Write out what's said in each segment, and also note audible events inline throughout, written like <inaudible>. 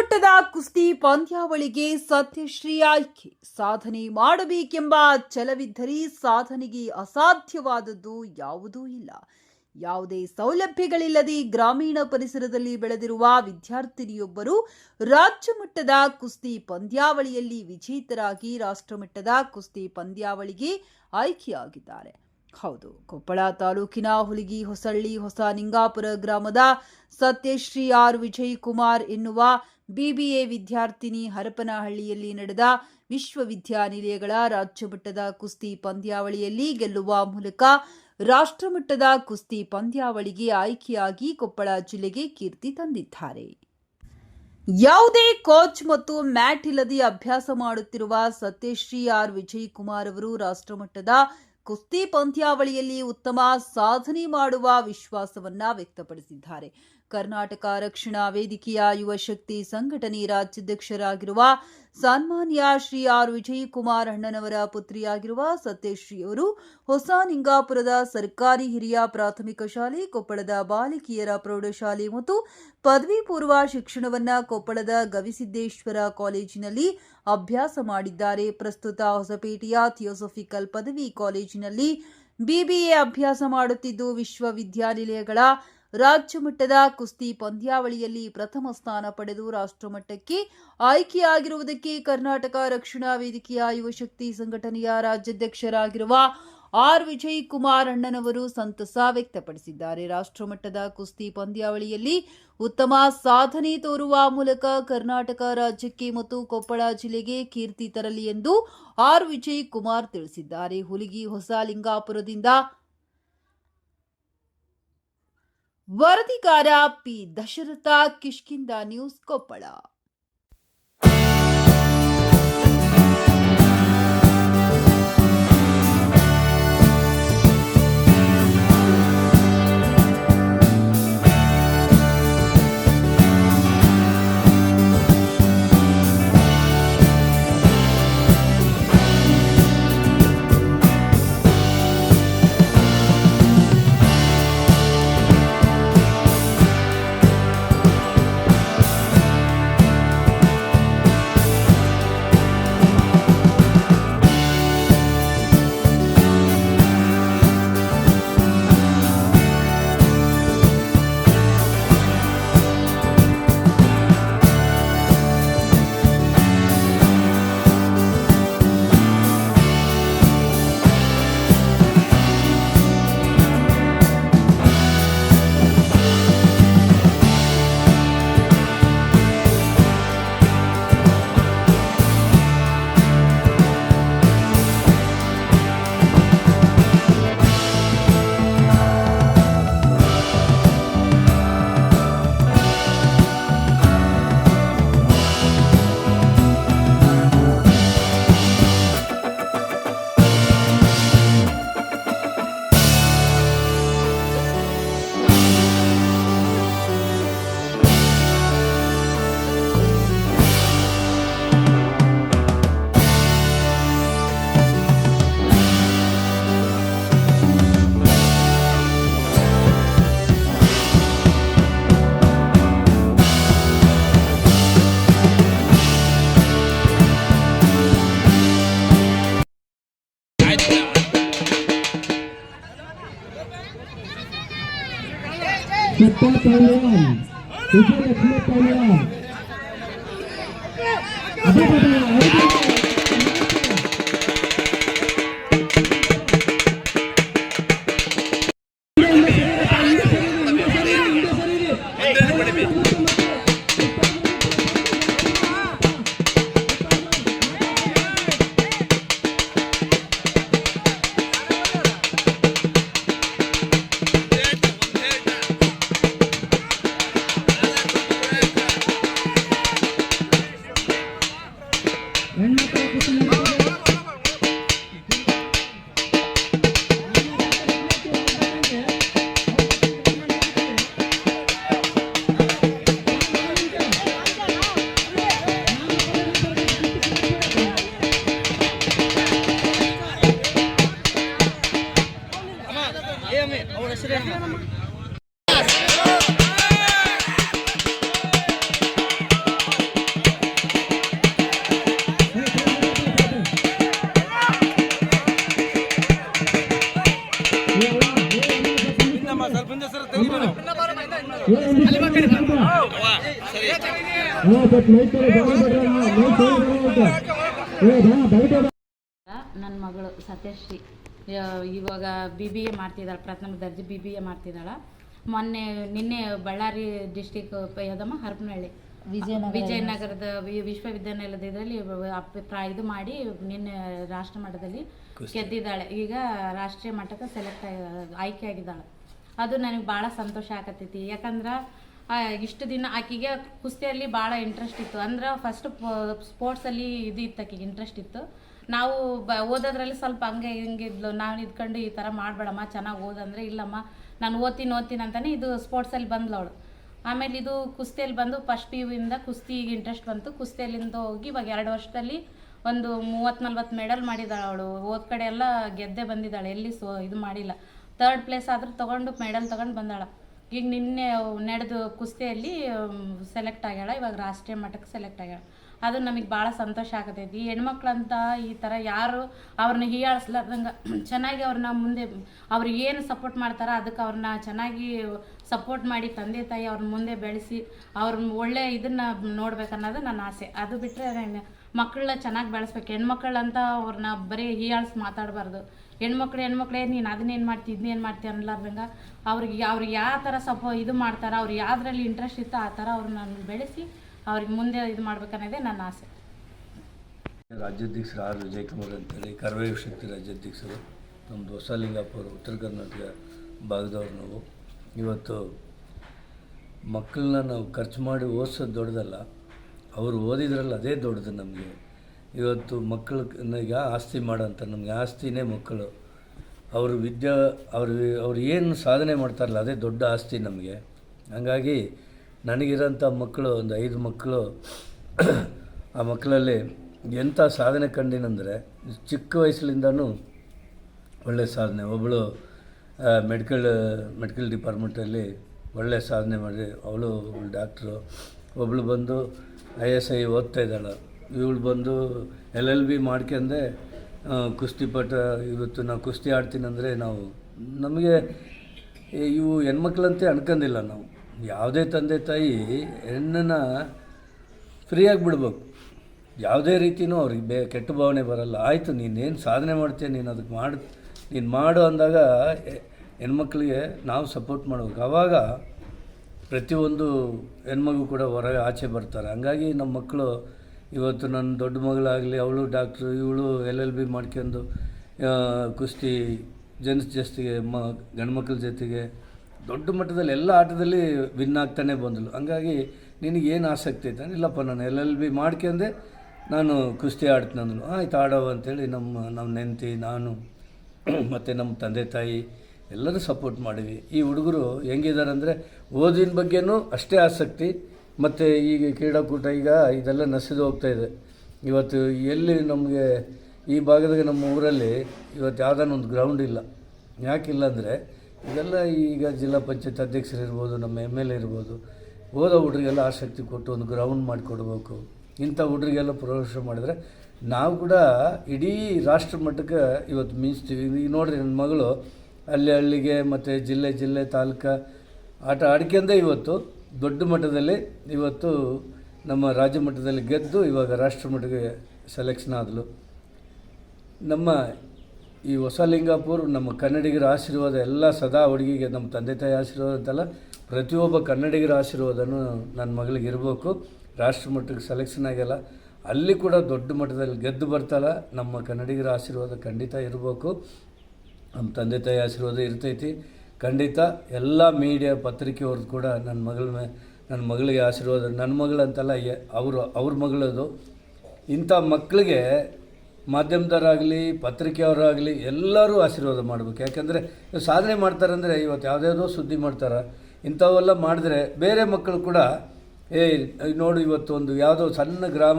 ಮಟ್ಟದ ಕುಸ್ತಿ ಪಂದ್ಯಾವಳಿಗೆ ಸತ್ಯಶ್ರೀ ಆಯ್ಕೆ. ಸಾಧನೆ ಮಾಡಬೇಕೆಂಬ ಛಲವಿದ್ದರೆ ಸಾಧನೆಗೆ ಅಸಾಧ್ಯವಾದದ್ದು ಯಾವುದೂ ಇಲ್ಲ. ಯಾವುದೇ ಸೌಲಭ್ಯಗಳಿಲ್ಲದೆ ಗ್ರಾಮೀಣ ಪರಿಸರದಲ್ಲಿ ಬೆಳೆದಿರುವ ವಿದ್ಯಾರ್ಥಿನಿಯೊಬ್ಬರು ರಾಜ್ಯ ಮಟ್ಟದ ಕುಸ್ತಿ ಪಂದ್ಯಾವಳಿಯಲ್ಲಿ ವಿಜೇತರಾಗಿ ರಾಷ್ಟ್ರಮಟ್ಟದ ಕುಸ್ತಿ ಪಂದ್ಯಾವಳಿಗೆ ಆಯ್ಕೆಯಾಗಿದ್ದಾರೆ. ಹೌದು. ಕೊಪ್ಪಳ ತಾಲೂಕಿನ ಹುಲಿಗಿ ಹೊಸಳ್ಳಿ ಹೊಸ ನಿಂಗಾಪುರ ಗ್ರಾಮದ ಸತ್ಯಶ್ರೀ ಆರ್ ವಿಜಯ್ ಕುಮಾರ್ ಎನ್ನುವ ಬಿಬಿಎ ವಿದ್ಯಾರ್ಥಿನಿ ಹರಪನಹಳ್ಳಿಯಲ್ಲಿ ನಡೆದ ವಿಶ್ವವಿದ್ಯಾನಿಲಯಗಳ ರಾಜ್ಯಮಟ್ಟದ ಕುಸ್ತಿ ಪಂದ್ಯಾವಳಿಯಲ್ಲಿ ಗೆಲ್ಲುವ ಮೂಲಕ ರಾಷ್ಟ್ರಮಟ್ಟದ ಕುಸ್ತಿ ಪಂದ್ಯಾವಳಿಗೆ ಆಯ್ಕೆಯಾಗಿ ಕೊಪ್ಪಳ ಜಿಲ್ಲೆಗೆ ಕೀರ್ತಿ ತಂದಿದ್ದಾರೆ. ಯಾವುದೇ ಕೋಚ್ ಮತ್ತು ಮ್ಯಾಟ್ ಇಲ್ಲದೆ ಅಭ್ಯಾಸ ಮಾಡುತ್ತಿರುವ ಸತ್ಯಶ್ರೀ ಆರ್ ವಿಜಯ್ ಕುಮಾರ್ ಅವರು ರಾಷ್ಟ್ರಮಟ್ಟದ ಕುಸ್ತಿ ಪಂದ್ಯಾವಳಿಯಲ್ಲಿ ಉತ್ತಮ ಸಾಧನೆ ಮಾಡುವ ವಿಶ್ವಾಸವನ್ನ ವ್ಯಕ್ತಪಡಿಸಿದ್ದಾರೆ. ಕರ್ನಾಟಕ ರಕ್ಷಣಾ ವೇದಿಕೆಯ ಯುವ ಶಕ್ತಿ ಸಂಘಟನೆ ರಾಜ್ಯಾಧ್ಯಕ್ಷರಾಗಿರುವ ಸನ್ಮಾನ್ಯ ಶ್ರೀ ಆರ್ ವಿಜಯಕುಮಾರ್ ಅಣ್ಣನವರ ಪುತ್ರಿಯಾಗಿರುವ ಸತ್ಯಶ್ರೀ ಅವರು ಹೊಸ ನಿಂಗಾಪುರದ ಸರ್ಕಾರಿ ಹಿರಿಯ ಪ್ರಾಥಮಿಕ ಶಾಲೆ, ಕೊಪ್ಪಳದ ಬಾಲಕಿಯರ ಪ್ರೌಢಶಾಲೆ ಮತ್ತು ಪದವಿ ಪೂರ್ವ ಶಿಕ್ಷಣವನ್ನ ಕೊಪ್ಪಳದ ಗವಿಸಿದ್ದೇಶ್ವರ ಕಾಲೇಜಿನಲ್ಲಿ ಅಭ್ಯಾಸ ಮಾಡಿದ್ದಾರೆ. ಪ್ರಸ್ತುತ ಹೊಸಪೇಟೆಯ ಥಿಯೋಸಫಿಕಲ್ ಪದವಿ ಕಾಲೇಜಿನಲ್ಲಿ ಬಿಬಿಎ ಅಭ್ಯಾಸ ಮಾಡುತ್ತಿದ್ದು ವಿಶ್ವವಿದ್ಯಾನಿಲಯಗಳ ರಾಜ್ಯ ಮಟ್ಟದ ಕುಸ್ತಿ ಪಂದ್ಯಾವಳಿಯಲ್ಲಿ ಪ್ರಥಮ ಸ್ಥಾನ ಪಡೆದು ರಾಷ್ಟ್ರಮಟ್ಟಕ್ಕೆ ಆಯ್ಕೆಯಾಗಿರುವುದಕ್ಕೆ ಕರ್ನಾಟಕ ರಕ್ಷಣಾ ವೇದಿಕೆಯ ಯುವಶಕ್ತಿ ಸಂಘಟನೆಯ ರಾಜ್ಯಾಧ್ಯಕ್ಷರಾಗಿರುವ ಆರ್ ವಿಜಯ್ ಕುಮಾರ್ ಅಣ್ಣನವರು ಸಂತಸ ವ್ಯಕ್ತಪಡಿಸಿದ್ದಾರೆ. ರಾಷ್ಟ್ರಮಟ್ಟದ ಕುಸ್ತಿ ಪಂದ್ಯಾವಳಿಯಲ್ಲಿ ಉತ್ತಮ ಸಾಧನೆ ತೋರುವ ಮೂಲಕ ಕರ್ನಾಟಕ ರಾಜ್ಯಕ್ಕೆ ಮತ್ತು ಕೊಪ್ಪಳ ಜಿಲ್ಲೆಗೆ ಕೀರ್ತಿ ತರಲಿ ಎಂದು ಆರ್ ವಿಜಯ್ ಕುಮಾರ್ ತಿಳಿಸಿದ್ದಾರೆ. ಹುಲಿಗಿ ಹೊಸ वरदी कारा पी दशरथा किशकिंदा न्यूज़ को पढ़ा। Italiano. ನನ್ನ ಮಗಳು ಸತ್ಯಶ್ರೀ. ಇವಾಗ ಬಿ ಬಿ ಎ ಮಾಡ್ತಿದ್ದಾಳೆ ಪ್ರಥಮ ದರ್ಜೆ ಬಿ ಬಿ ಎ ಮಾಡ್ತಿದ್ದಾಳೆ. ಮೊನ್ನೆ ನಿನ್ನೆ ಬಳ್ಳಾರಿ ಡಿಸ್ಟಿಕ್ ಯಾವ್ದಮ್ಮ? ಹರಪನಹಳ್ಳಿ. ವಿಜಯನಗರ ವಿಜಯನಗರದ ವಿ- ವಿಶ್ವವಿದ್ಯಾನಿಲಯದ ಇದರಲ್ಲಿ ಇದು ಮಾಡಿ ನಿನ್ನೆ ರಾಷ್ಟ್ರ ಮಟ್ಟದಲ್ಲಿ ಗೆದ್ದಿದ್ದಾಳೆ. ಈಗ ರಾಷ್ಟ್ರೀಯ ಮಟ್ಟಕ್ಕೆ ಸೆಲೆಕ್ಟ್ ಆಗಿ ಆಯ್ಕೆ ಆಗಿದ್ದಾಳೆ. ಅದು ನನಗೆ ಭಾಳ ಸಂತೋಷ ಆಗತ್ತೈತಿ ಯಾಕಂದ್ರೆ ಇಷ್ಟು ದಿನ ಆಕಿಗೆ ಕುಸ್ತಿಯಲ್ಲಿ ಭಾಳ ಇಂಟ್ರೆಸ್ಟ್ ಇತ್ತು. ಅಂದ್ರೆ ಫಸ್ಟ್ ಸ್ಪೋರ್ಟ್ಸಲ್ಲಿ ಇದು ಇತ್ತು ಆಕಿಗೆ ಇಂಟ್ರೆಸ್ಟ್ ಇತ್ತು. ನಾವು ಬ, ಓದೋದ್ರಲ್ಲಿ ಸ್ವಲ್ಪ ಹಂಗೆ ಹಿಂಗಿದ್ಲು ನಾವು ಇದ್ಕೊಂಡು ಈ ಥರ ಮಾಡಬೇಡಮ್ಮ, ಚೆನ್ನಾಗಿ ಓದಂದ್ರೆ ಇಲ್ಲಮ್ಮ, ನಾನು ಓದ್ತೀನಿ ಓದ್ತೀನಿ ಅಂತಾನೆ ಇದು ಸ್ಪೋರ್ಟ್ಸಲ್ಲಿ ಬಂದ್ಲು ಅವಳು. ಆಮೇಲೆ ಇದು ಕುಸ್ತಿಯಲ್ಲಿ ಬಂದು ಫಸ್ಟ್ ಪಿ ಇಂದ ಕುಸ್ತಿಗೆ ಇಂಟ್ರೆಸ್ಟ್ ಬಂತು. ಕುಸ್ತಿಯಲ್ಲಿಂದ ಹೋಗಿ ಇವಾಗ ಎರಡು ವರ್ಷದಲ್ಲಿ ಒಂದು ಮೂವತ್ತು ನಲ್ವತ್ತು ಮೆಡಲ್ ಮಾಡಿದ್ದಾಳೆ ಅವಳು. ಓದ್ ಕಡೆ ಎಲ್ಲ ಗೆದ್ದೆ ಬಂದಿದ್ದಾಳೆ. ಎಲ್ಲಿ ಸೊ, ಇದು ಮಾಡಿಲ್ಲ. ಥರ್ಡ್ ಪ್ಲೇಸ್ ಆದರೂ ತೊಗೊಂಡು ಮೆಡಲ್ ತೊಗೊಂಡು ಬಂದಾಳ. ಈಗ ನಿನ್ನೆ ನಡೆದು ಕುಸ್ತಿಯಲ್ಲಿ ಸೆಲೆಕ್ಟ್ ಆಗ್ಯಾಳ. ಇವಾಗ ರಾಷ್ಟ್ರೀಯ ಮಟ್ಟಕ್ಕೆ ಸೆಲೆಕ್ಟ್ ಆಗ್ಯಾಳ. ಅದು ನಮಗೆ ಭಾಳ ಸಂತೋಷ ಆಗತೈತಿ. ಹೆಣ್ಮಕ್ಳಂತ ಈ ಥರ ಯಾರು ಅವ್ರನ್ನ ಹೀಯಾಳಿಸ್ಲಾರ್ದಂಗೆ <clears throat> ಚೆನ್ನಾಗಿ ಅವ್ರನ್ನ ಮುಂದೆ ಅವ್ರಿಗೆ ಏನು ಸಪೋರ್ಟ್ ಮಾಡ್ತಾರೋ ಅದಕ್ಕೆ ಅವ್ರನ್ನ ಚೆನ್ನಾಗಿ ಸಪೋರ್ಟ್ ಮಾಡಿ ತಂದೆ, ತಾಯಿ ಅವ್ರನ್ನ ಮುಂದೆ ಬೆಳೆಸಿ ಅವ್ರನ್ನ ಒಳ್ಳೆ ಇದನ್ನ ನೋಡ್ಬೇಕನ್ನೋದು ನನ್ನ ಆಸೆ. ಅದು ಬಿಟ್ಟರೆ ಮಕ್ಕಳನ್ನ ಚೆನ್ನಾಗಿ ಬೆಳೆಸ್ಬೇಕು. ಹೆಣ್ಮಕ್ಳಂತ ಅವ್ರನ್ನ ಬರೀ ಹೀಯಾಳಿಸಿ ಮಾತಾಡಬಾರ್ದು. ಹೆಣ್ಮಕ್ಳು, ಹೆಣ್ಮಕ್ಳೇ, ನೀನು ಅದನ್ನೇನು ಮಾಡ್ತಿ ಇದನ್ನೇನು ಮಾಡ್ತಿ ಅನ್ಲಾರ್ದಂಗೆ ಅವ್ರಿಗೆ ಅವ್ರಿಗೆ ಯಾವ ಥರ ಸಪೋ ಇದು ಮಾಡ್ತಾರೆ ಅವ್ರು ಯಾವುದ್ರಲ್ಲಿ ಇಂಟ್ರೆಸ್ಟ್ ಇತ್ತು ಆ ಥರ ಅವ್ರನ್ನ ಬೆಳೆಸಿ ಅವ್ರಿಗೆ ಮುಂದೆ ಇದು ಮಾಡ್ಬೇಕನ್ನೋದೇ ನನ್ನ ಆಸೆ. ರಾಜ್ಯಾಧ್ಯಕ್ಷರು ಆರ್ ವಿಜಯಕುಮಾರ್ ಅಂತೇಳಿ ಕರ್ವೇವ ಶಕ್ತಿ ರಾಜ್ಯಾಧ್ಯಕ್ಷರು ನಮ್ಮದು ಹೊಸಲಿಂಗಾಪುರ ಉತ್ತರ ಕರ್ನಾಟಕ ಭಾಗದವ್ರು ನಾವು. ಇವತ್ತು ಮಕ್ಕಳನ್ನ ನಾವು ಖರ್ಚು ಮಾಡಿ ಓದಿಸೋದು ದೊಡ್ಡದಲ್ಲ, ಅವರು ಓದಿದ್ರಲ್ಲ ಅದೇ ದೊಡ್ಡದು ನಮಗೆ. ಇವತ್ತು ಮಕ್ಕಳಿಗೆ ಆಸ್ತಿ ಮಾಡೋಂಥ, ನಮಗೆ ಆಸ್ತಿನೇ ಮಕ್ಕಳು. ಅವರು ವಿದ್ಯಾ, ಅವರು, ಅವ್ರು ಏನು ಸಾಧನೆ ಮಾಡ್ತಾರಲ್ಲ, ಅದೇ ದೊಡ್ಡ ಆಸ್ತಿ ನಮಗೆ. ಹಾಗಾಗಿ ನನಗಿರೋಂಥ ಮಕ್ಕಳು, ಒಂದು ಐದು ಮಕ್ಕಳು, ಆ ಮಕ್ಕಳಲ್ಲಿ ಎಂಥ ಸಾಧನೆ ಕಂಡಿನಂದರೆ, ಚಿಕ್ಕ ವಯಸ್ಸಿನಿಂದನೂ ಒಳ್ಳೆಯ ಸಾಧನೆ. ಒಬ್ಬಳು ಮೆಡಿಕಲ್ ಮೆಡಿಕಲ್ ಡಿಪಾರ್ಟ್ಮೆಂಟಲ್ಲಿ ಒಳ್ಳೆ ಸಾಧನೆ ಮಾಡಿ ಅವಳು ಡಾಕ್ಟ್ರು. ಒಬ್ಬಳು ಬಂದು ಐ ಎಸ್ ಐ ಓದ್ತಾ ಇದ್ದಾಳೆ. ಇವಳು ಬಂದು ಎಲ್ ಎಲ್ ಬಿ ಮಾಡ್ಕೊಂಡೆ ಕುಸ್ತಿಪಟ ಇವತ್ತು ನಾವು ಕುಸ್ತಿ ಆಡ್ತೀನಿ ಅಂದರೆ ನಾವು, ನಮಗೆ ಇವು ಹೆಣ್ಮಕ್ಳಂತೆ ಅನ್ಕೊಂಡಿಲ್ಲ ನಾವು. ಯಾವುದೇ ತಂದೆ ತಾಯಿ ಹೆಣ್ಣನ್ನು ಫ್ರೀಯಾಗಿ ಬಿಡ್ಬೇಕು. ಯಾವುದೇ ರೀತಿಯೂ ಅವ್ರಿಗೆ ಬೇ, ಕೆಟ್ಟ ಭಾವನೆ ಬರಲ್ಲ. ಆಯಿತು, ನೀನೇನು ಸಾಧನೆ ಮಾಡ್ತೀಯ, ನೀನು ಅದಕ್ಕೆ ಮಾಡಿ, ನೀನು ಮಾಡು ಅಂದಾಗ ಹೆಣ್ಮಕ್ಳಿಗೆ ನಾವು ಸಪೋರ್ಟ್ ಮಾಡ್ಬೇಕು. ಆವಾಗ ಪ್ರತಿಯೊಂದು ಹೆಣ್ಮಗು ಕೂಡ ಹೊರಗೆ ಆಚೆ ಬರ್ತಾರೆ. ಹಂಗಾಗಿ ನಮ್ಮ ಮಕ್ಕಳು ಇವತ್ತು ನನ್ನ ದೊಡ್ಡ ಮಗಳಾಗಲಿ, ಅವಳು ಡಾಕ್ಟ್ರು ಇವಳು ಎಲ್ ಎಲ್ ಬಿ ಮಾಡ್ಕೊಂಡು ಕುಸ್ತಿ ಜನ್ಸ್ ಜೊತೆಗೆ ಮ, ಗಂಡು ಮಕ್ಕಳ ಜೊತೆಗೆ ದೊಡ್ಡ ಮಟ್ಟದಲ್ಲಿ ಎಲ್ಲ ಆಟದಲ್ಲಿ ವಿನ್ ಆಗ್ತಾನೆ ಬಂದಳು ಹಂಗಾಗಿ ನಿನಗೇನು ಆಸಕ್ತಿ ಐತೆ? ಇಲ್ಲಪ್ಪ, ನಾನು ಎಲ್ ಎಲ್ ಬಿ ಮಾಡ್ಕೊಂಡೆ, ನಾನು ಕುಸ್ತಿ ಆಡ್ತೀನಿ ಅಂದಳು ಆಯ್ತು ಆಡೋವ ಅಂತೇಳಿ ನಮ್ಮ ನಮ್ಮ ನೆಂತಿ, ನಾನು, ಮತ್ತು ನಮ್ಮ ತಂದೆ ತಾಯಿ ಎಲ್ಲರೂ ಸಪೋರ್ಟ್ ಮಾಡಿವಿ ಈ ಹುಡುಗರು ಹೆಂಗಿದ್ದಾರೆ ಅಂದರೆ ಓದಿನ ಬಗ್ಗೆನೂ ಅಷ್ಟೇ ಆಸಕ್ತಿ. ಮತ್ತು ಈಗ ಕ್ರೀಡಾಕೂಟ ಈಗ ಇದೆಲ್ಲ ನಸಿದು ಇದೆ. ಇವತ್ತು ಎಲ್ಲಿ ನಮಗೆ ಈ ಭಾಗದಾಗ ನಮ್ಮ ಊರಲ್ಲಿ ಇವತ್ತು ಯಾವ್ದಾನ ಒಂದು ಗ್ರೌಂಡ್ ಇಲ್ಲ. ಯಾಕಿಲ್ಲ ಅಂದರೆ ಇದೆಲ್ಲ ಈಗ ಜಿಲ್ಲಾ ಪಂಚಾಯತ್ ಅಧ್ಯಕ್ಷರು ಇರ್ಬೋದು ನಮ್ಮ ಎಂ ಎಲ್ ಎ ಇರ್ಬೋದು ಓದೋ ಹುಡುಗರಿಗೆಲ್ಲ ಆಸಕ್ತಿ ಕೊಟ್ಟು ಒಂದು ಗ್ರೌಂಡ್ ಮಾಡಿಕೊಡ್ಬೇಕು. ಇಂಥ ಹುಡುಗರಿಗೆಲ್ಲ ಪ್ರವೇಶ ಮಾಡಿದ್ರೆ ನಾವು ಕೂಡ ಇಡೀ ರಾಷ್ಟ್ರ ಮಟ್ಟಕ್ಕೆ ಇವತ್ತು ಮೀಸ್ತೀವಿ ಈಗ ನೋಡಿರಿ ನನ್ನ ಮಗಳು, ಅಲ್ಲಿ ಹಳ್ಳಿಗೆ ಮತ್ತು ಜಿಲ್ಲೆ ಜಿಲ್ಲೆ ತಾಲೂಕು ಆಟ ಆಡ್ಕೊಂಡೇ ಇವತ್ತು. ದೊಡ್ಡ ಮಟ್ಟದಲ್ಲಿ ಇವತ್ತು ನಮ್ಮ ರಾಜ್ಯ ಮಟ್ಟದಲ್ಲಿ ಗೆದ್ದು ಇವಾಗ ರಾಷ್ಟ್ರ ಮಟ್ಟಕ್ಕೆ ಸೆಲೆಕ್ಷನ್ ಆದಳು ನಮ್ಮ ಈ ಹೊಸಲಿಂಗಾಪುರ, ನಮ್ಮ ಕನ್ನಡಿಗರ ಆಶೀರ್ವಾದ ಎಲ್ಲ ಸದಾ ಹುಡುಗಿಗೆ, ನಮ್ಮ ತಂದೆ ತಾಯಿ ಆಶೀರ್ವಾದ ಅಂತಲ್ಲ, ಪ್ರತಿಯೊಬ್ಬ ಕನ್ನಡಿಗರ ಆಶೀರ್ವಾದನೂ ನನ್ನ ಮಗಳಿಗೆ ಇರಬೇಕು. ರಾಷ್ಟ್ರ ಮಟ್ಟಕ್ಕೆ ಸೆಲೆಕ್ಷನ್ ಆಗ್ಯಲ್ಲ ಅಲ್ಲಿ ಕೂಡ ದೊಡ್ಡ ಮಟ್ಟದಲ್ಲಿ ಗೆದ್ದು ಬರ್ತಲ್ಲ ನಮ್ಮ ಕನ್ನಡಿಗರ ಆಶೀರ್ವಾದ ಖಂಡಿತ ಇರಬೇಕು. ನಮ್ಮ ತಂದೆ ತಾಯಿ ಆಶೀರ್ವಾದ ಇರ್ತೈತಿ. ಖಂಡಿತ ಎಲ್ಲ ಮೀಡಿಯಾ ಪತ್ರಿಕೆಯವ್ರದ್ದು ಕೂಡ ನನ್ನ ಮಗಳ ನನ್ನ ಮಗಳಿಗೆ ಆಶೀರ್ವಾದ. ನನ್ನ ಮಗಳಂತಲ್ಲ ಎ- ಅವರು, ಅವ್ರ ಮಗಳದು. ಇಂಥ ಮಕ್ಕಳಿಗೆ ಮಾಧ್ಯಮದವರಾಗಲಿ, ಪತ್ರಿಕೆಯವರಾಗಲಿ ಎಲ್ಲರೂ ಆಶೀರ್ವಾದ ಮಾಡಬೇಕು. ಯಾಕೆಂದರೆ ಸಾಧನೆ ಮಾಡ್ತಾರಂದರೆ ಇವತ್ತು ಯಾವುದ್ಯಾವುದೋ ಸುದ್ದಿ ಮಾಡ್ತಾರೆ. ಇಂಥವೆಲ್ಲ ಮಾಡಿದ್ರೆ ಬೇರೆ ಮಕ್ಕಳು ಕೂಡ, ಏ ನೋಡು ಇವತ್ತು ಒಂದು ಯಾವುದೋ ಸಣ್ಣ ಗ್ರಾಮ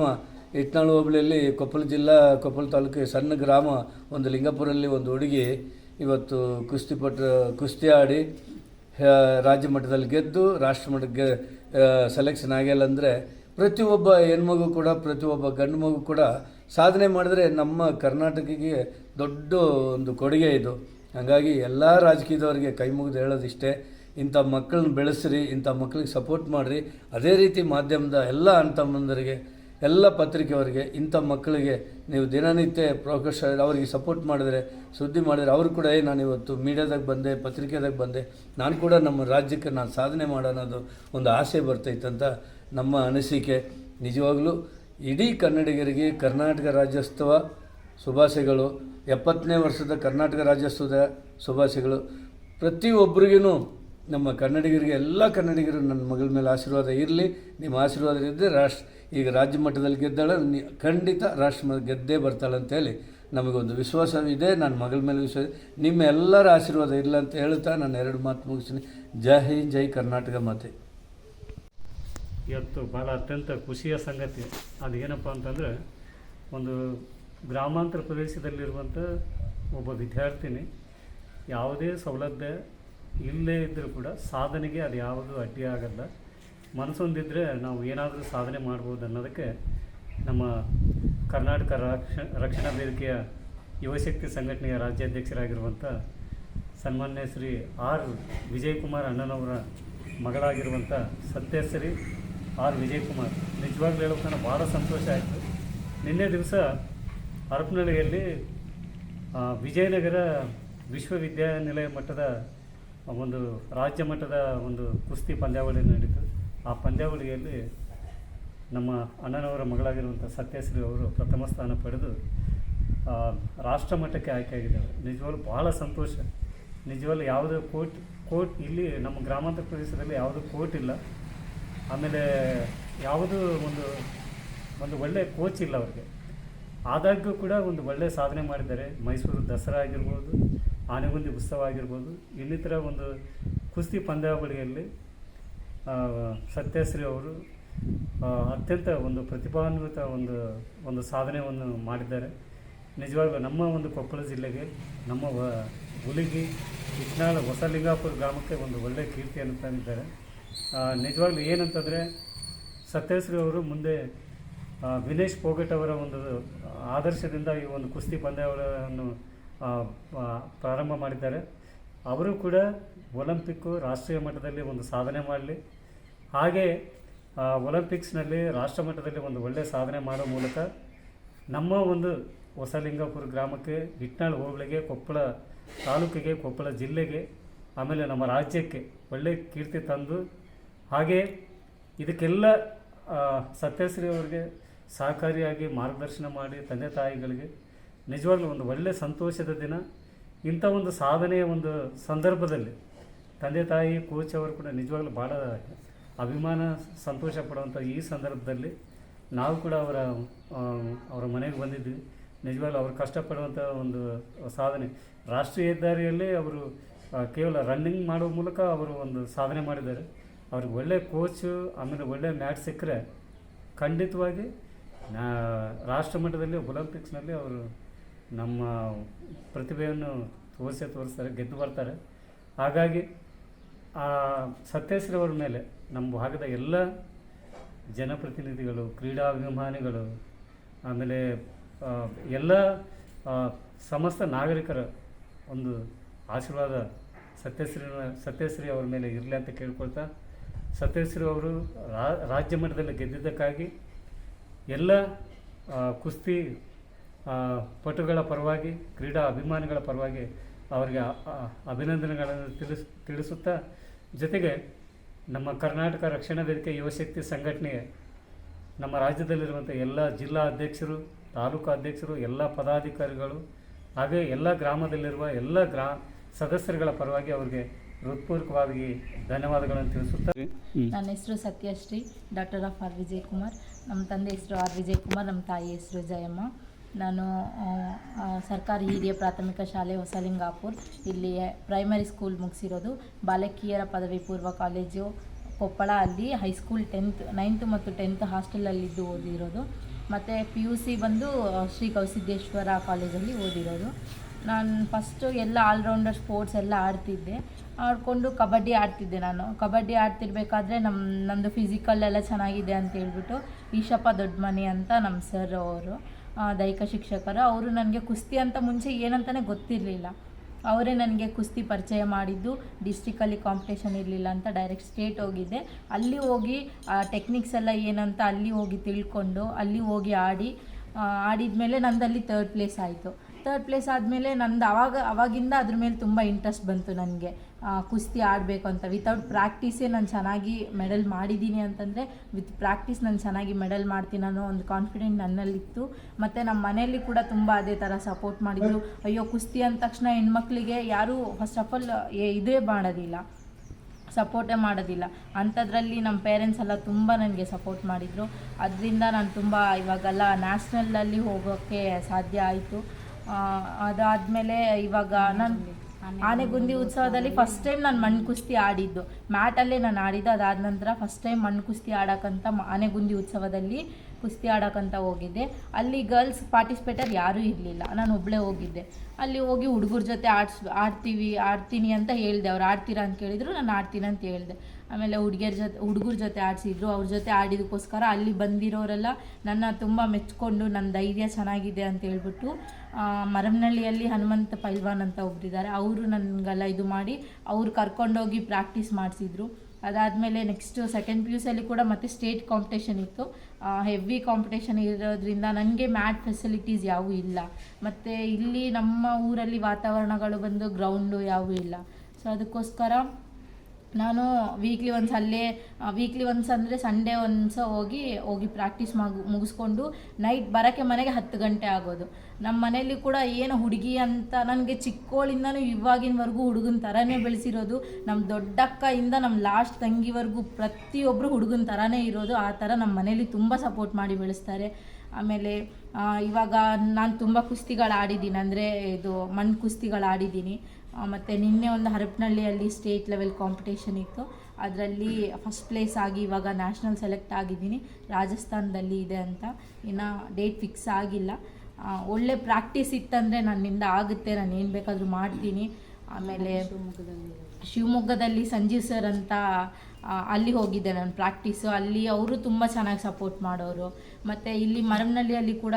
ಇಟ್ನಾಳು ಹೋಬಳಿಯಲ್ಲಿ ಕೊಪ್ಪಳ ಜಿಲ್ಲಾ, ಕೊಪ್ಪಳ ತಾಲೂಕಿಗೆ ಸಣ್ಣ ಗ್ರಾಮ, ಒಂದು ಲಿಂಗಪುರಲ್ಲಿ ಒಂದು ಹುಡುಗಿ ಇವತ್ತು ಕುಸ್ತಿಪಟ ಕುಸ್ತಿ ಆಡಿ ರಾಜ್ಯ ಮಟ್ಟದಲ್ಲಿ ಗೆದ್ದು, ರಾಷ್ಟ್ರ ಮಟ್ಟಕ್ಕೆ ಸೆಲೆಕ್ಷನ್ ಆಗಿಲ್ಲ ಅಂದರೆ ಪ್ರತಿಯೊಬ್ಬ ಹೆಣ್ಮಗು ಕೂಡ, ಪ್ರತಿಯೊಬ್ಬ ಗಂಡು ಮಗು ಕೂಡ ಸಾಧನೆ ಮಾಡಿದ್ರೆ ನಮ್ಮ ಕರ್ನಾಟಕಕ್ಕೆ ದೊಡ್ಡ ಒಂದು ಕೊಡುಗೆ ಇದು. ಹಾಗಾಗಿ ಎಲ್ಲ ರಾಜಕೀಯದವರಿಗೆ ಕೈ ಮುಗಿದು ಹೇಳೋದಿಷ್ಟೇ ಇಂಥ ಮಕ್ಕಳನ್ನ ಬೆಳೆಸ್ರಿ, ಇಂಥ ಮಕ್ಕಳಿಗೆ ಸಪೋರ್ಟ್ ಮಾಡಿರಿ. ಅದೇ ರೀತಿ ಮಾಧ್ಯಮದ ಎಲ್ಲ ಅಣ್ಣ ತಮ್ಮಂದರಿಗೆ ಎಲ್ಲ ಪತ್ರಿಕೆಯವರಿಗೆ, ಇಂಥ ಮಕ್ಕಳಿಗೆ ನೀವು ದಿನನಿತ್ಯ ಪ್ರೋಗ್ರೆಸ್ ಅವರಿಗೆ ಸಪೋರ್ಟ್ ಮಾಡಿದರೆ, ಸುದ್ದಿ ಮಾಡಿದರೆ ಅವರು ಕೂಡ, ಏ, ನಾನು ಇವತ್ತು ಮೀಡಿಯಾದಾಗ ಬಂದೆ, ಪತ್ರಿಕೆದಾಗ ಬಂದೆ, ನಾನು ಕೂಡ ನಮ್ಮ ರಾಜ್ಯಕ್ಕೆ ನಾನು ಸಾಧನೆ ಮಾಡೋಣದು ಒಂದು ಆಸೆ ಬರ್ತೈತಂತ ನಮ್ಮ ಅನಿಸಿಕೆ. ನಿಜವಾಗಲೂ ಇಡೀ ಕನ್ನಡಿಗರಿಗೆ ಕರ್ನಾಟಕ ರಾಜ್ಯೋತ್ಸವ ಶುಭಾಶಯಗಳು. ಎಪ್ಪತ್ತನೇ ವರ್ಷದ ಕರ್ನಾಟಕ ರಾಜ್ಯೋತ್ಸವದ ಶುಭಾಶಯಗಳು. ಪ್ರತಿಯೊಬ್ಬರಿಗೂ ನಮ್ಮ ಕನ್ನಡಿಗರಿಗೆ, ಎಲ್ಲ ಕನ್ನಡಿಗರು ನನ್ನ ಮಗಳ ಮೇಲೆ ಆಶೀರ್ವಾದ ಇರಲಿ. ನಿಮ್ಮ ಆಶೀರ್ವಾದ ಇದ್ದರೆ ರಾಷ್ಟ್ರ ಈಗ ರಾಜ್ಯ ಮಟ್ಟದಲ್ಲಿ ಗೆದ್ದಾಳೆ ಖಂಡಿತ ರಾಷ್ಟ್ರ ಗೆದ್ದೇ ಬರ್ತಾಳೆ ಅಂತೇಳಿ ನಮಗೊಂದು ವಿಶ್ವಾಸವಿದೆ. ನನ್ನ ಮಗಳ ಮೇಲೆ ವಿಶ್ವಾಸ, ನಿಮ್ಮ ಎಲ್ಲರ ಆಶೀರ್ವಾದ ಇಲ್ಲ ಅಂತ ಹೇಳ್ತಾ ನಾನು ಎರಡು ಮಾತು ಮುಗಿಸ್ತೀನಿ. ಜೈ ಹಿಂದ್, ಜೈ ಕರ್ನಾಟಕ ಮಾತೆ. ಇವತ್ತು ಭಾಳ ಅತ್ಯಂತ ಖುಷಿಯ ಸಂಗತಿ. ಅದು ಏನಪ್ಪ ಅಂತಂದರೆ, ಒಂದು ಗ್ರಾಮಾಂತರ ಪ್ರದೇಶದಲ್ಲಿರುವಂಥ ಒಬ್ಬ ವಿದ್ಯಾರ್ಥಿನಿ, ಯಾವುದೇ ಸೌಲಭ್ಯ ಇಲ್ಲದೇ ಇದ್ದರೂ ಕೂಡ ಸಾಧನೆಗೆ ಅದು ಯಾವುದು ಅಡ್ಡಿ ಆಗಲ್ಲ ಮನಸ್ಸೊಂದಿದ್ದರೆ ನಾವು ಏನಾದರೂ ಸಾಧನೆ ಮಾಡ್ಬೋದು ಅನ್ನೋದಕ್ಕೆ ನಮ್ಮ ಕರ್ನಾಟಕ ರಕ್ಷ, ರಕ್ಷಣಾ ವೇದಿಕೆಯ ಯುವಶಕ್ತಿ ಸಂಘಟನೆಯ ರಾಜ್ಯಾಧ್ಯಕ್ಷರಾಗಿರುವಂಥ ಸನ್ಮಾನ್ಯ ಶ್ರೀ ಆರ್ ವಿಜಯಕುಮಾರ್ ಅಣ್ಣನವರ ಮಗಳಾಗಿರುವಂಥ ಸತ್ಯಶ್ರೀ ಆರ್ ವಿಜಯಕುಮಾರ್. ನಿಜವಾಗ್ಲೂ ಹೇಳ್ಬೇಕಂದ್ರೆ ಭಾಳ ಸಂತೋಷ ಆಯಿತು. ನಿನ್ನೆ ದಿವಸ ಹರಪನಹಳ್ಳಿಯಲ್ಲಿ ವಿಜಯನಗರ ವಿಶ್ವವಿದ್ಯಾನಿಲಯ ಮಟ್ಟದ ಒಂದು ರಾಜ್ಯ ಮಟ್ಟದ ಒಂದು ಕುಸ್ತಿ ಪಂದ್ಯಾವಳಿ ನಡೀತು. ಆ ಪಂದ್ಯಾವಳಿಯಲ್ಲಿ ನಮ್ಮ ಅಣ್ಣನವರ ಮಗಳಾಗಿರುವಂಥ ಸತ್ಯಶ್ರೀ ಅವರು ಪ್ರಥಮ ಸ್ಥಾನ ಪಡೆದು ರಾಷ್ಟ್ರ ಮಟ್ಟಕ್ಕೆ ಆಯ್ಕೆಯಾಗಿದ್ದಾರೆ ನಿಜವಾಗ್ಲೂ ಭಾಳ ಸಂತೋಷ. ನಿಜವಾಗ್ಲೂ ಯಾವುದೇ ಕೋರ್ಟ್ ಕೋರ್ಟ್ ಇಲ್ಲಿ ನಮ್ಮ ಗ್ರಾಮಾಂತರ ಪ್ರದೇಶದಲ್ಲಿ ಯಾವುದೂ ಕೋರ್ಟ್ ಇಲ್ಲ. ಆಮೇಲೆ ಯಾವುದೂ ಒಂದು ಒಂದು ಒಳ್ಳೆಯ ಕೋಚ್ ಇಲ್ಲ ಅವ್ರಿಗೆ. ಆದಾಗ್ಯೂ ಕೂಡ ಒಂದು ಒಳ್ಳೆಯ ಸಾಧನೆ ಮಾಡಿದ್ದಾರೆ. ಮೈಸೂರು ದಸರಾ ಆಗಿರ್ಬೋದು, ಆನೆಗುಂದಿ ಉತ್ಸವ ಆಗಿರ್ಬೋದು, ಇನ್ನಿತರ ಒಂದು ಕುಸ್ತಿ ಪಂದ್ಯಾವಳಿಯಲ್ಲಿ ಸತ್ಯಶ್ರೀ ಅವರು ಅತ್ಯಂತ ಒಂದು ಪ್ರತಿಭಾನ್ವಿತ ಒಂದು ಒಂದು ಸಾಧನೆಯನ್ನು ಮಾಡಿದ್ದಾರೆ. ನಿಜವಾಗ್ಲೂ ನಮ್ಮ ಒಂದು ಕೊಪ್ಪಳ ಜಿಲ್ಲೆಗೆ, ನಮ್ಮ ಹುಲಿಗಿ ಇಟ್ನಾಳ ಹೊಸಲಿಂಗಾಪುರ ಗ್ರಾಮಕ್ಕೆ ಒಂದು ಒಳ್ಳೆಯ ಕೀರ್ತಿಯನ್ನು ತಂದಿದ್ದಾರೆ. ನಿಜವಾಗ್ಲೂ ಏನಂತಂದರೆ, ಸತ್ಯಶ್ರೀ ಅವರು ಮುಂದೆ ವಿನೇಶ್ ಪೋಗಟ್ ಅವರ ಒಂದು ಆದರ್ಶದಿಂದ ಈ ಒಂದು ಕುಸ್ತಿ ಪಂದ್ಯಾವಳಿಯನ್ನು ಪ್ರಾರಂಭ ಮಾಡಿದ್ದಾರೆ. ಅವರು ಕೂಡ ಒಲಿಂಪಿಕ್ಕು ರಾಷ್ಟ್ರೀಯ ಮಟ್ಟದಲ್ಲಿ ಒಂದು ಸಾಧನೆ ಮಾಡಲಿ. ಹಾಗೆ ಒಲಿಂಪಿಕ್ಸ್ನಲ್ಲಿ ರಾಷ್ಟ್ರ ಮಟ್ಟದಲ್ಲಿ ಒಂದು ಒಳ್ಳೆಯ ಸಾಧನೆ ಮಾಡೋ ಮೂಲಕ ನಮ್ಮ ಒಂದು ಹೊಸಲಿಂಗಾಪುರ ಗ್ರಾಮಕ್ಕೆ ಇಟ್ನಾಳ್ ಹೋಬಳಿಗೆ, ಕೊಪ್ಪಳ ತಾಲೂಕಿಗೆ, ಕೊಪ್ಪಳ ಜಿಲ್ಲೆಗೆ, ಆಮೇಲೆ ನಮ್ಮ ರಾಜ್ಯಕ್ಕೆ ಒಳ್ಳೆಯ ಕೀರ್ತಿ ತಂದು, ಹಾಗೆ ಇದಕ್ಕೆಲ್ಲ ಸತ್ಯಶ್ರೀ ಅವರಿಗೆ ಸಹಕಾರಿಯಾಗಿ ಮಾರ್ಗದರ್ಶನ ಮಾಡಿ, ತಂದೆ ತಾಯಿಗಳಿಗೆ ನಿಜವಾಗ್ಲೂ ಒಂದು ಒಳ್ಳೆಯ ಸಂತೋಷದ ದಿನ. ಇಂಥ ಒಂದು ಸಾಧನೆಯ ಒಂದು ಸಂದರ್ಭದಲ್ಲಿ ತಂದೆ ತಾಯಿ ಕೋಚ್ ಅವರು ಕೂಡ ನಿಜವಾಗ್ಲೂ ಭಾಳ ಅಭಿಮಾನ ಸಂತೋಷ ಪಡುವಂಥ ಈ ಸಂದರ್ಭದಲ್ಲಿ ನಾವು ಕೂಡ ಅವರ ಅವರ ಮನೆಗೆ ಬಂದಿದ್ವಿ. ನಿಜವಾಗ್ಲೂ ಅವರು ಕಷ್ಟಪಡುವಂಥ ಒಂದು ಸಾಧನೆ. ರಾಷ್ಟ್ರೀಯ ಹೆದ್ದಾರಿಯಲ್ಲಿ ಅವರು ಕೇವಲ ರನ್ನಿಂಗ್ ಮಾಡುವ ಮೂಲಕ ಅವರು ಒಂದು ಸಾಧನೆ ಮಾಡಿದ್ದಾರೆ. ಅವ್ರಿಗೆ ಒಳ್ಳೆಯ ಕೋಚು ಆಮೇಲೆ ಒಳ್ಳೆಯ ಮ್ಯಾಟ್ ಸಿಕ್ಕರೆ ಖಂಡಿತವಾಗಿ ರಾಷ್ಟ್ರ ಮಟ್ಟದಲ್ಲಿ, ಒಲಿಂಪಿಕ್ಸ್ನಲ್ಲಿ ಅವರು ನಮ್ಮ ಪ್ರತಿಭೆಯನ್ನು ತೋರಿಸೇ ತೋರಿಸ್ತಾರೆ, ಗೆದ್ದು ಬರ್ತಾರೆ. ಹಾಗಾಗಿ ಆ ಸತ್ಯಶ್ರೀ ಮೇಲೆ ನಮ್ಮ ಭಾಗದ ಎಲ್ಲ ಜನಪ್ರತಿನಿಧಿಗಳು ಕ್ರೀಡಾಭಿಮಾನಿಗಳು ಆಮೇಲೆ ಎಲ್ಲ ಸಮಸ್ತ ನಾಗರಿಕರ ಒಂದು ಆಶೀರ್ವಾದ ಸತ್ಯಶ್ರೀ ಸತ್ಯಶ್ರೀ ಅವರ ಮೇಲೆ ಇರಲಿ ಅಂತ ಕೇಳ್ಕೊಳ್ತಾ, ಸತ್ಯಶ್ರೀ ಅವರು ರಾಜ್ಯ ಮಟ್ಟದಲ್ಲಿ ಗೆದ್ದಿದ್ದಕ್ಕಾಗಿ ಎಲ್ಲ ಕುಸ್ತಿ ಪಟುಗಳ ಪರವಾಗಿ ಕ್ರೀಡಾ ಅಭಿಮಾನಿಗಳ ಪರವಾಗಿ ಅವರಿಗೆ ಅಭಿನಂದನೆಗಳನ್ನು ತಿಳಿಸ್ ತಿಳಿಸುತ್ತಾ ಜೊತೆಗೆ ನಮ್ಮ ಕರ್ನಾಟಕ ರಕ್ಷಣಾ ವೇದಿಕೆ ಯುವಶಕ್ತಿ ಸಂಘಟನೆಯ ನಮ್ಮ ರಾಜ್ಯದಲ್ಲಿರುವಂಥ ಎಲ್ಲ ಜಿಲ್ಲಾ ಅಧ್ಯಕ್ಷರು ತಾಲೂಕು ಅಧ್ಯಕ್ಷರು ಎಲ್ಲ ಪದಾಧಿಕಾರಿಗಳು ಹಾಗೆ ಎಲ್ಲ ಗ್ರಾಮದಲ್ಲಿರುವ ಎಲ್ಲ ಗ್ರಾ ಸದಸ್ಯರುಗಳ ಪರವಾಗಿ ಅವರಿಗೆ ಹೃತ್ಪೂರ್ವಕವಾಗಿ ಧನ್ಯವಾದಗಳನ್ನು ತಿಳಿಸುತ್ತಾ ನನ್ನ ಹೆಸರು Satyashree daughter of R Vijay Kumar ನಮ್ಮ ತಂದೆ ಹೆಸರು ಆರ್ ವಿಜಯ್ ಕುಮಾರ್ ನಮ್ಮ ತಾಯಿ ಹೆಸರು ಜಯಮ್ಮ. ನಾನು ಸರ್ಕಾರಿ ಹಿರಿಯ ಪ್ರಾಥಮಿಕ ಶಾಲೆ ಹೊಸಲಿಂಗಾಪುರ್, ಇಲ್ಲಿ ಪ್ರೈಮರಿ ಸ್ಕೂಲ್ ಮುಗಿಸಿರೋದು ಬಾಲಕಿಯರ ಪದವಿ ಪೂರ್ವ ಕಾಲೇಜು ಕೊಪ್ಪಳ ಅಲ್ಲಿ ಹೈಸ್ಕೂಲ್ ಟೆಂತ್ ನೈನ್ತ್ ಮತ್ತು ಟೆಂತ್ ಹಾಸ್ಟೆಲಲ್ಲಿದ್ದು ಓದಿರೋದು. ಮತ್ತು ಪಿ ಯು ಸಿ ಬಂದು ಶ್ರೀ ಕೌಸಿದ್ದೇಶ್ವರ ಕಾಲೇಜಲ್ಲಿ ಓದಿರೋದು. ನಾನು ಫಸ್ಟು ಎಲ್ಲ ಆಲ್ರೌಂಡರ್ ಸ್ಪೋರ್ಟ್ಸ್ ಎಲ್ಲ ಆಡ್ತಿದ್ದೆ. ಆಡಿಕೊಂಡು ಕಬಡ್ಡಿ ಆಡ್ತಿದ್ದೆ ನಾನು. ಕಬಡ್ಡಿ ಆಡ್ತಿರ್ಬೇಕಾದ್ರೆ ನಮ್ಮ ನಮ್ಮದು ಫಿಸಿಕಲ್ ಎಲ್ಲ ಚೆನ್ನಾಗಿದೆ ಅಂತ ಹೇಳ್ಬಿಟ್ಟು ಈಶಪ್ಪ ದೊಡ್ಡಮನಿ ಅಂತ ನಮ್ಮ ಸರ್ ಅವರು. ದೈಹಿಕ ಶಿಕ್ಷಕರು, ಅವರು ನನಗೆ ಕುಸ್ತಿ ಅಂತ ಮುಂಚೆ ಏನಂತಲೇ ಗೊತ್ತಿರಲಿಲ್ಲ. ಅವರೇ ನನಗೆ ಕುಸ್ತಿ ಪರಿಚಯ ಮಾಡಿದ್ದು ಡಿಸ್ಟಿಕಲ್ಲಿ ಕಾಂಪಿಟೇಷನ್ ಇರಲಿಲ್ಲ ಅಂತ ಡೈರೆಕ್ಟ್ ಸ್ಟೇಟ್ ಹೋಗಿದ್ದೆ. ಅಲ್ಲಿ ಹೋಗಿ ಟೆಕ್ನಿಕ್ಸ್ ಎಲ್ಲ ಏನಂತ ಅಲ್ಲಿ ಹೋಗಿ ತಿಳ್ಕೊಂಡು, ಅಲ್ಲಿ ಹೋಗಿ ಆಡಿ ಆಡಿದ ಮೇಲೆ ನಂದಲ್ಲಿ ತರ್ಡ್ ಪ್ಲೇಸ್ ಆಯಿತು. ತರ್ಡ್ ಪ್ಲೇಸ್ ಆದಮೇಲೆ ನಂದು ಅವಾಗ, ಅವಾಗಿಂದ ಅದ್ರ ಮೇಲೆ ತುಂಬ ಇಂಟ್ರೆಸ್ಟ್ ಬಂತು ನನಗೆ. ಕುಸ್ತಿ ಆಡಬೇಕು ಅಂತ. ವಿತೌಟ್ ಪ್ರಾಕ್ಟೀಸೇ ನಾನು ಚೆನ್ನಾಗಿ ಮೆಡಲ್ ಮಾಡಿದ್ದೀನಿ ಅಂತಂದರೆ ವಿತ್ ಪ್ರಾಕ್ಟೀಸ್ ನಾನು ಚೆನ್ನಾಗಿ ಮೆಡಲ್ ಮಾಡ್ತೀನಿ ಅನ್ನೋ ಒಂದು ಕಾನ್ಫಿಡೆಂಟ್ ನನ್ನಲ್ಲಿತ್ತು. ಮತ್ತು ನಮ್ಮ ಮನೆಯಲ್ಲಿ ಕೂಡ ತುಂಬ ಅದೇ ಥರ ಸಪೋರ್ಟ್ ಮಾಡಿದರು. ಅಯ್ಯೋ, ಕುಸ್ತಿ ಅಂದ ತಕ್ಷಣ ಹೆಣ್ಮಕ್ಳಿಗೆ ಯಾರೂ ಫಸ್ಟ್ ಆಫ್ ಆಲ್ ಇದೇ ಮಾಡೋದಿಲ್ಲ. ಸಪೋರ್ಟೇ ಮಾಡೋದಿಲ್ಲ. ಅಂಥದ್ರಲ್ಲಿ ನಮ್ಮ ಪೇರೆಂಟ್ಸ್ ಎಲ್ಲ ತುಂಬ ನನಗೆ ಸಪೋರ್ಟ್ ಮಾಡಿದರು. ಅದರಿಂದ ನಾನು ತುಂಬ ಇವಾಗೆಲ್ಲ ನ್ಯಾಷನಲಲ್ಲಿ ಹೋಗೋಕ್ಕೆ ಸಾಧ್ಯ ಆಯಿತು. ಅದಾದಮೇಲೆ ಇವಾಗ ನಾನು ಆನೆಗುಂದಿ ಉತ್ಸವದಲ್ಲಿ ಫಸ್ಟ್ ಟೈಮ್ ನಾನು ಮಣ್ಣು ಕುಸ್ತಿ ಆಡಿದ್ದು. ಮ್ಯಾಟಲ್ಲೇ ನಾನು ಆಡಿದ್ದು ಅದಾದ ನಂತರ ಫಸ್ಟ್ ಟೈಮ್ ಮಣ್ಣು ಕುಸ್ತಿ ಆಡೋಕ್ಕಂತ ಆನೆಗುಂದಿ ಉತ್ಸವದಲ್ಲಿ ಕುಸ್ತಿ ಆಡೋಕ್ಕಂತ ಹೋಗಿದ್ದೆ. ಅಲ್ಲಿ ಗರ್ಲ್ಸ್ ಪಾರ್ಟಿಸಿಪೇಟರ್ ಯಾರೂ ಇರಲಿಲ್ಲ. ನಾನು ಒಬ್ಬಳೇ ಹೋಗಿದ್ದೆ. ಅಲ್ಲಿ ಹೋಗಿ ಹುಡುಗರ ಜೊತೆ ಆಡ್ಸ್, ಆಡ್ತೀವಿ, ಆಡ್ತೀನಿ ಅಂತ ಹೇಳಿದೆ. ಅವ್ರು ಆಡ್ತೀರಾ ಅಂತ ಕೇಳಿದ್ರು, ನಾನು ಆಡ್ತೀನಿ ಅಂತ ಹೇಳಿದೆ. ಆಮೇಲೆ ಹುಡುಗಿಯರ ಜೊತೆ, ಹುಡುಗರ ಜೊತೆ ಆಡಿಸಿದ್ರು. ಅವ್ರ ಜೊತೆ ಆಡಿದಕ್ಕೋಸ್ಕರ ಅಲ್ಲಿ ಬಂದಿರೋರೆಲ್ಲ ನನ್ನ ತುಂಬ ಮೆಚ್ಕೊಂಡು ನನ್ನ ಧೈರ್ಯ ಚೆನ್ನಾಗಿದೆ ಅಂತ ಹೇಳ್ಬಿಟ್ಟು ಮರಮ್ನಳ್ಳಿಯಲ್ಲಿ ಹನುಮಂತ ಪೈಲ್ವಾನ್ ಅಂತ ಒಬ್ಬರಿದ್ದಾರೆ ಅವರು ನನಗೆಲ್ಲ ಇದು ಮಾಡಿ, ಅವ್ರು ಕರ್ಕೊಂಡೋಗಿ ಪ್ರಾಕ್ಟೀಸ್ ಮಾಡಿಸಿದ್ರು. ಅದಾದಮೇಲೆ ನೆಕ್ಸ್ಟು ಸೆಕೆಂಡ್ ಪಿ ಯು ಸಿಯಲ್ಲಿ ಕೂಡ ಮತ್ತೆ ಸ್ಟೇಟ್ ಕಾಂಪಿಟೇಷನ್ ಇತ್ತು. ಹೆವಿ ಕಾಂಪಿಟೇಷನ್ ಇರೋದ್ರಿಂದ ನನಗೆ ಮ್ಯಾಟ್ ಫೆಸಿಲಿಟೀಸ್ ಯಾವೂ ಇಲ್ಲ. ಮತ್ತು ಇಲ್ಲಿ ನಮ್ಮ ಊರಲ್ಲಿ ವಾತಾವರಣಗಳು ಬಂದು ಗ್ರೌಂಡು ಯಾವೂ ಇಲ್ಲ. ಸೊ ಅದಕ್ಕೋಸ್ಕರ ನಾನು ವೀಕ್ಲಿ ಒನ್ಸ್ ಅಲ್ಲೇ ವೀಕ್ಲಿ ಒನ್ಸ್ ಅಂದರೆ ಸಂಡೇ ಒನ್ಸ್ ಹೋಗಿ ಹೋಗಿ ಪ್ರಾಕ್ಟೀಸ್ ಮಗು, ಮುಗಿಸ್ಕೊಂಡು ನೈಟ್ ಬರೋಕ್ಕೆ ಮನೆಗೆ ಹತ್ತು ಗಂಟೆ ಆಗೋದು. ನಮ್ಮ ಮನೇಲಿ ಕೂಡ ಏನು ಹುಡುಗಿ ಅಂತ ನನಗೆ ಚಿಕ್ಕೋಳಿಂದನೂ ಇವಾಗಿನವರೆಗೂ ಹುಡುಗನ ಥರನೇ ಬೆಳೆಸಿರೋದು. ನಮ್ಮ ದೊಡ್ಡಕ್ಕಯಿಂದ ನಮ್ಮ ಲಾಸ್ಟ್ ತಂಗಿವರೆಗೂ ಪ್ರತಿಯೊಬ್ಬರು ಹುಡುಗನ ಥರನೇ ಇರೋದು. ಆ ಥರ ನಮ್ಮ ಮನೇಲಿ ತುಂಬ ಸಪೋರ್ಟ್ ಮಾಡಿ ಬೆಳೆಸ್ತಾರೆ. ಆಮೇಲೆ ಇವಾಗ ನಾನು ತುಂಬ ಕುಸ್ತಿಗಳು ಆಡಿದ್ದೀನಿ. ಅಂದರೆ ಇದು ಮಣ್ಣು ಕುಸ್ತಿಗಳು ಆಡಿದ್ದೀನಿ. ಮತ್ತು ನಿನ್ನೆ ಒಂದು ಹರಪನಹಳ್ಳಿಯಲ್ಲಿ ಸ್ಟೇಟ್ ಲೆವೆಲ್ ಕಾಂಪಿಟೇಷನ್ ಇತ್ತು. ಅದರಲ್ಲಿ ಫಸ್ಟ್ ಪ್ಲೇಸ್ ಆಗಿ ಇವಾಗ ನ್ಯಾಷನಲ್ ಸೆಲೆಕ್ಟ್ ಆಗಿದ್ದೀನಿ. ರಾಜಸ್ಥಾನದಲ್ಲಿ ಇದೆ ಅಂತ. ಇನ್ನು ಡೇಟ್ ಫಿಕ್ಸ್ ಆಗಿಲ್ಲ. ಒಳ್ಳೆ ಪ್ರಾಕ್ಟೀಸ್ ಇತ್ತಂದರೆ ನನ್ನಿಂದ ಆಗುತ್ತೆ. ನಾನು ಏನು ಬೇಕಾದರೂ ಮಾಡ್ತೀನಿ. ಆಮೇಲೆ ಶಿವಮೊಗ್ಗದಲ್ಲಿ ಸಂಜೀವ್ ಸರ್ ಅಂತ ಅಲ್ಲಿ ಹೋಗಿದ್ದೆ ನಾನು ಪ್ರಾಕ್ಟೀಸು ಅಲ್ಲಿ ಅವರು ತುಂಬ ಚೆನ್ನಾಗಿ ಸಪೋರ್ಟ್ ಮಾಡೋರು. ಮತ್ತು ಇಲ್ಲಿ ಮರಮನಹಳ್ಳಿಯಲ್ಲಿ ಕೂಡ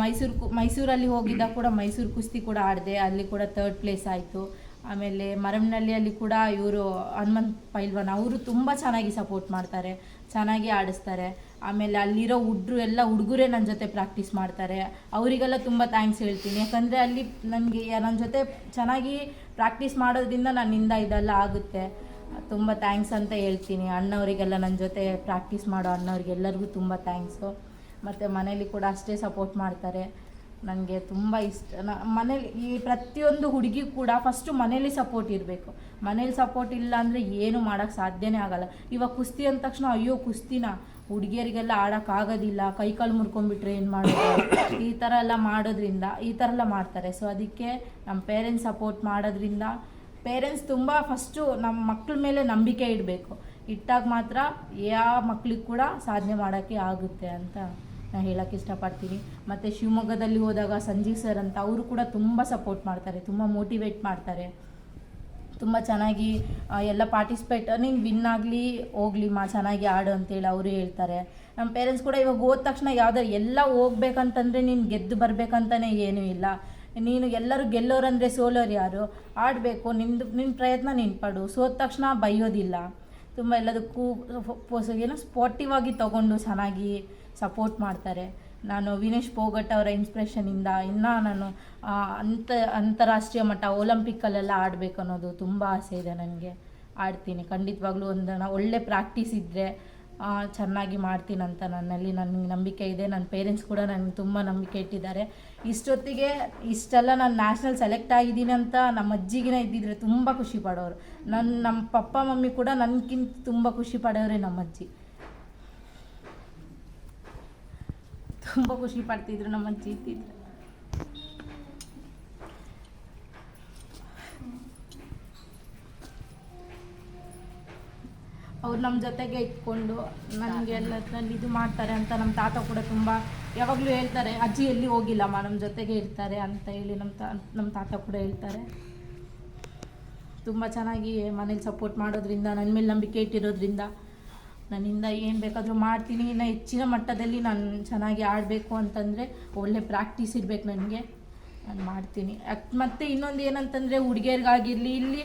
ಮೈಸೂರು ಮೈಸೂರಲ್ಲಿ ಹೋಗಿದ್ದ ಕೂಡ ಮೈಸೂರು ಕುಸ್ತಿ ಕೂಡ ಆಡಿದೆ, ಅಲ್ಲಿ ಕೂಡ ತರ್ಡ್ ಪ್ಲೇಸ್ ಆಯಿತು. ಆಮೇಲೆ ಮರಮನಹಳ್ಳಿಯಲ್ಲಿ ಕೂಡ ಇವರು ಹನುಮಂತ್ ಪೈಲ್ವಾನ್ ಅವರು ತುಂಬ ಚೆನ್ನಾಗಿ ಸಪೋರ್ಟ್ ಮಾಡ್ತಾರೆ, ಚೆನ್ನಾಗಿ ಆಡಿಸ್ತಾರೆ. ಆಮೇಲೆ ಅಲ್ಲಿರೋ ಹುಡ್ರು ಎಲ್ಲ ಹುಡುಗರೇ ನನ್ನ ಜೊತೆ ಪ್ರಾಕ್ಟೀಸ್ ಮಾಡ್ತಾರೆ. ಅವರಿಗೆಲ್ಲ ತುಂಬ ಥ್ಯಾಂಕ್ಸ್ ಹೇಳ್ತೀನಿ. ಯಾಕಂದರೆ ಅಲ್ಲಿ ನನಗೆ ನನ್ನ ಜೊತೆ ಚೆನ್ನಾಗಿ ಪ್ರಾಕ್ಟೀಸ್ ಮಾಡೋದ್ರಿಂದ ನನ್ನಿಂದ ಇದೆಲ್ಲ ಆಗುತ್ತೆ. ತುಂಬ ಥ್ಯಾಂಕ್ಸ್ ಅಂತ ಹೇಳ್ತೀನಿ. ಅಣ್ಣವರಿಗೆಲ್ಲ ನನ್ನ ಜೊತೆ ಪ್ರಾಕ್ಟೀಸ್ ಮಾಡೋ ಅಣ್ಣವ್ರಿಗೆಲ್ಲರಿಗೂ ತುಂಬ ಥ್ಯಾಂಕ್ಸು ಮತ್ತು ಮನೇಲಿ ಕೂಡ ಅಷ್ಟೇ ಸಪೋರ್ಟ್ ಮಾಡ್ತಾರೆ. ನನಗೆ ತುಂಬ ಇಷ್ಟ. ಮನೇಲಿ ಈ ಪ್ರತಿಯೊಂದು ಹುಡುಗಿ ಕೂಡ ಫಸ್ಟು ಮನೇಲಿ ಸಪೋರ್ಟ್ ಇರಬೇಕು. ಮನೇಲಿ ಸಪೋರ್ಟ್ ಇಲ್ಲ ಅಂದರೆ ಏನು ಮಾಡೋಕ್ಕೆ ಸಾಧ್ಯನೇ ಆಗಲ್ಲ. ಇವಾಗ ಕುಸ್ತಿ ಅಂದ ತಕ್ಷಣ ಅಯ್ಯೋ ಕುಸ್ತಿನ. ಹುಡುಗಿಯರಿಗೆಲ್ಲ ಆಡೋಕ್ಕಾಗೋದಿಲ್ಲ ಕೈ ಕಾಲು ಮುರ್ಕೊಂಡ್ಬಿಟ್ರೆ ಏನು ಮಾಡೋದು? ಈ ಥರ ಎಲ್ಲ ಮಾಡೋದ್ರಿಂದ, ಈ ಥರ ಎಲ್ಲ ಮಾಡ್ತಾರೆ. ಸೊ ಅದಕ್ಕೆ ನಮ್ಮ ಪೇರೆಂಟ್ಸ್ ಸಪೋರ್ಟ್ ಮಾಡೋದ್ರಿಂದ ಪೇರೆಂಟ್ಸ್ ತುಂಬ ಫಸ್ಟು ನಮ್ಮ ಮಕ್ಕಳ ಮೇಲೆ ನಂಬಿಕೆ ಇಡಬೇಕು. ಇಟ್ಟಾಗ ಮಾತ್ರ ಯಾವ ಮಕ್ಳಿಗೆ ಕೂಡ ಸಾಧನೆ ಮಾಡೋಕ್ಕೆ ಆಗುತ್ತೆ ಅಂತ. ನಾನು ಹೇಳೋಕ್ಕೆ ಇಷ್ಟಪಡ್ತೀನಿ. ಮತ್ತು ಶಿವಮೊಗ್ಗದಲ್ಲಿ ಹೋದಾಗ ಸಂಜೀವ್ ಸರ್ ಅಂತ ಅವರು ಕೂಡ ತುಂಬ ಸಪೋರ್ಟ್ ಮಾಡ್ತಾರೆ, ತುಂಬ ಮೋಟಿವೇಟ್ ಮಾಡ್ತಾರೆ. ತುಂಬ ಚೆನ್ನಾಗಿ ಎಲ್ಲ ಪಾರ್ಟಿಸಿಪೇಟ್ ನೀನು ವಿನ್ ಆಗಲಿ, ಹೋಗ್ಲಿ, ಮಾ, ಚೆನ್ನಾಗಿ ಆಡು ಅಂತೇಳಿ ಅವರು ಹೇಳ್ತಾರೆ. ನಮ್ಮ ಪೇರೆಂಟ್ಸ್ ಕೂಡ ಇವಾಗ ಹೋದ ತಕ್ಷಣ ಯಾವುದೋ ಎಲ್ಲ ಹೋಗ್ಬೇಕಂತಂದರೆ ನೀನು ಗೆದ್ದು ಬರಬೇಕಂತಲೇ ಏನೂ ಇಲ್ಲ. ನೀನು ಎಲ್ಲರೂ ಗೆಲ್ಲೋರಂದರೆ ಸೋಲೋರು ಯಾರು? ಆಡಬೇಕು ನಿಮ್ಮದು ನಿನ್ನ ಪ್ರಯತ್ನ ನೀನು ಪಡು ಸೋದ ತಕ್ಷಣ ಬೈಯೋದಿಲ್ಲ. ತುಂಬ ಎಲ್ಲದಕ್ಕೂ ಏನು ಸ್ಪೋರ್ಟಿವ್ ಆಗಿ ತಗೊಂಡು, ಚೆನ್ನಾಗಿ ಸಪೋರ್ಟ್ ಮಾಡ್ತಾರೆ. ನಾನು ವಿನೇಶ್ ಪೋಗಟ್ ಅವರ ಇನ್ಸ್ಪಿರೇಷನಿಂದ ಇನ್ನೂ ನಾನು ಅಂತ, ಅಂತಾರಾಷ್ಟ್ರೀಯ ಮಟ್ಟ ಒಲಂಪಿಕ್ಕಲ್ಲೆಲ್ಲ ಆಡಬೇಕು ಅನ್ನೋದು ತುಂಬ ಆಸೆ ಇದೆ ನನಗೆ ಆಡ್ತೀನಿ. ಖಂಡಿತವಾಗ್ಲೂ ಒಂದು ಒಳ್ಳೆ ಪ್ರಾಕ್ಟೀಸ್ ಇದ್ದರೆ ಚೆನ್ನಾಗಿ ಮಾಡ್ತೀನಂತ ನನ್ನಲ್ಲಿ ನನಗೆ ನಂಬಿಕೆ ಇದೆ. ನನ್ನ ಪೇರೆಂಟ್ಸ್ ಕೂಡ ನನಗೆ ತುಂಬ ನಂಬಿಕೆ ಇಟ್ಟಿದ್ದಾರೆ. ಇಷ್ಟೊತ್ತಿಗೆ ಇಷ್ಟೆಲ್ಲ ನಾನು ನ್ಯಾಷನಲ್ ಸೆಲೆಕ್ಟ್ ಆಗಿದ್ದೀನಿ ಅಂತ ನಮ್ಮ ಅಜ್ಜಿಗಿನ ಇದ್ದಿದ್ರೆ ತುಂಬ ಖುಷಿ ಪಡೋರು. ನನ್ನ ನಮ್ಮ ಪಪ್ಪ, ಮಮ್ಮಿ ಕೂಡ ನನಗಿಂತ ತುಂಬ ಖುಷಿ ಪಡೋರೆ ನಮ್ಮ ಅಜ್ಜಿ. ತುಂಬ ಖುಷಿ ಪಡ್ತಿದ್ರು ನಮ್ಮ ಅಜ್ಜಿ ಇದ್ದಿದ್ರೆ. ಅವ್ರು ನಮ್ಮ ಜೊತೆಗೆ ಇಟ್ಕೊಂಡು ನನಗೆ ಎಲ್ಲದ್ರಲ್ಲಿ ಇದು ಮಾಡ್ತಾರೆ ಅಂತ ನಮ್ಮ ತಾತ ಕೂಡ ತುಂಬ ಯಾವಾಗಲೂ ಹೇಳ್ತಾರೆ, ಅಜ್ಜಿ ಎಲ್ಲಿ ಹೋಗಿಲ್ಲಮ್ಮ, ನಮ್ಮ ಜೊತೆಗೆ ಇರ್ತಾರೆ ಅಂತ ಹೇಳಿ ನಮ್ಮ ತಾ, ನಮ್ಮ ತಾತ ಕೂಡ ಹೇಳ್ತಾರೆ. ತುಂಬ ಚೆನ್ನಾಗಿ ಮನೇಲಿ ಸಪೋರ್ಟ್ ಮಾಡೋದ್ರಿಂದ ನನ್ನ ಮೇಲೆ ನಂಬಿಕೆ ಇಟ್ಟಿರೋದ್ರಿಂದ ನನ್ನಿಂದ ಏನು ಬೇಕಾದರೂ ಮಾಡ್ತೀನಿ. ಇನ್ನು ಹೆಚ್ಚಿನ ಮಟ್ಟದಲ್ಲಿ ನಾನು ಚೆನ್ನಾಗಿ ಆಡಬೇಕು ಅಂತಂದರೆ ಒಳ್ಳೆ ಪ್ರಾಕ್ಟೀಸ್ ಇರಬೇಕು ನನಗೆ. ನಾನು ಮಾಡ್ತೀನಿ. ಮತ್ತು ಇನ್ನೊಂದು ಏನಂತಂದರೆ ಹುಡುಗಿಯರಿಗಾಗಿರಲಿ, ಇಲ್ಲಿ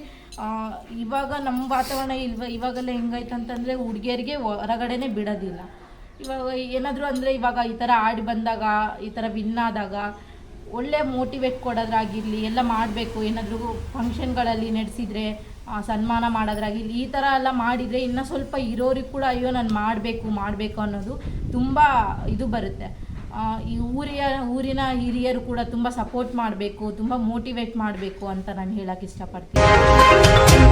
ಇವಾಗ ನಮ್ಮ ವಾತಾವರಣ ಇಲ್ವ, ಇವಾಗೆಲ್ಲ ಹೆಂಗೈತೆ ಅಂತಂದರೆ ಹುಡುಗಿಯರಿಗೆ ಹೊರಗಡೆನೇ ಬಿಡೋದಿಲ್ಲ. ಇವಾಗ ಏನಾದರೂ ಅಂದರೆ ಇವಾಗ ಈ ಥರ ಆಡಿ ಬಂದಾಗ, ಈ ಥರ ವಿನ್ ಆದಾಗ, ಒಳ್ಳೆ ಮೋಟಿವೇಟ್ ಕೊಡೋದ್ರಾಗಿರಲಿ, ಎಲ್ಲ ಮಾಡಬೇಕು. ಏನಾದರೂ ಫಂಕ್ಷನ್ಗಳಲ್ಲಿ ನಡೆಸಿದರೆ ಸನ್ಮಾನ ಮಾಡೋದ್ರಾಗಿರಲಿ ಈ ಥರ ಎಲ್ಲ ಮಾಡಿದರೆ ಇನ್ನು ಸ್ವಲ್ಪ ಇರೋರಿಗೆ ಕೂಡ ಅಯ್ಯೋ ನಾನು ಮಾಡಬೇಕು ಮಾಡಬೇಕು ಅನ್ನೋದು ತುಂಬ ಇದು ಬರುತ್ತೆ. ಈ ಊರಿಯ, ಊರಿನ ಹಿರಿಯರು ಕೂಡ ತುಂಬ ಸಪೋರ್ಟ್ ಮಾಡಬೇಕು, ತುಂಬ ಮೋಟಿವೇಟ್ ಮಾಡಬೇಕು ಅಂತ ನಾನು ಹೇಳೋಕ್ಕೆ ಇಷ್ಟಪಡ್ತೀನಿ.